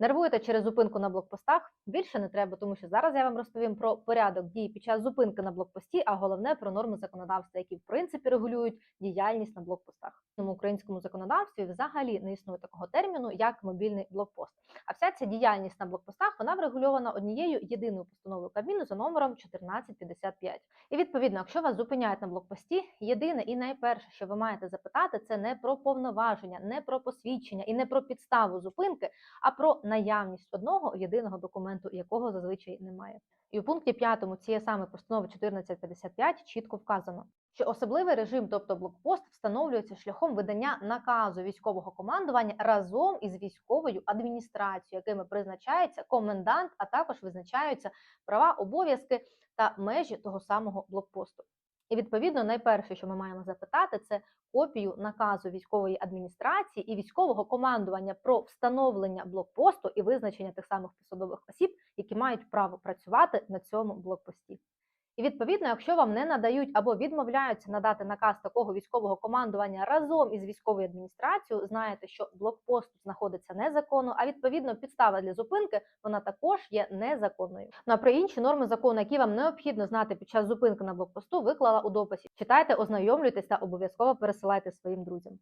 Нервуєте через зупинку на блокпостах? Більше не треба, тому що зараз я вам розповім про порядок дій під час зупинки на блокпості, а головне про норми законодавства, які в принципі регулюють діяльність на блокпостах. В українському законодавстві взагалі не існує такого терміну, як мобільний блокпост. А вся ця діяльність на блокпостах вона врегульована однією єдиною постановою Кабміну за номером 1455. І відповідно, якщо вас зупиняють на блокпості, єдине і найперше, що ви маєте запитати, це не про повноваження, не про посвідчення і не про підставу зупинки, а про наявність одного єдиного документу, якого зазвичай немає. І у пункті 5 цієї саме постанови 1455 чітко вказано, що особливий режим, тобто блокпост, встановлюється шляхом видання наказу військового командування разом із військовою адміністрацією, якими призначається комендант, а також визначаються права, обов'язки та межі того самого блокпосту. І відповідно, найперше, що ми маємо запитати, це копію наказу військової адміністрації і військового командування про встановлення блокпосту і визначення тих самих посадових осіб, які мають право працювати на цьому блокпості. І відповідно, якщо вам не надають або відмовляються надати наказ такого військового командування разом із військовою адміністрацією, знаєте, що блокпост знаходиться незаконно, а відповідно підстава для зупинки вона також є незаконною. Ну а про інші норми закону, які вам необхідно знати під час зупинки на блокпосту, виклала у дописі. Читайте, ознайомлюйтесь та обов'язково пересилайте своїм друзям.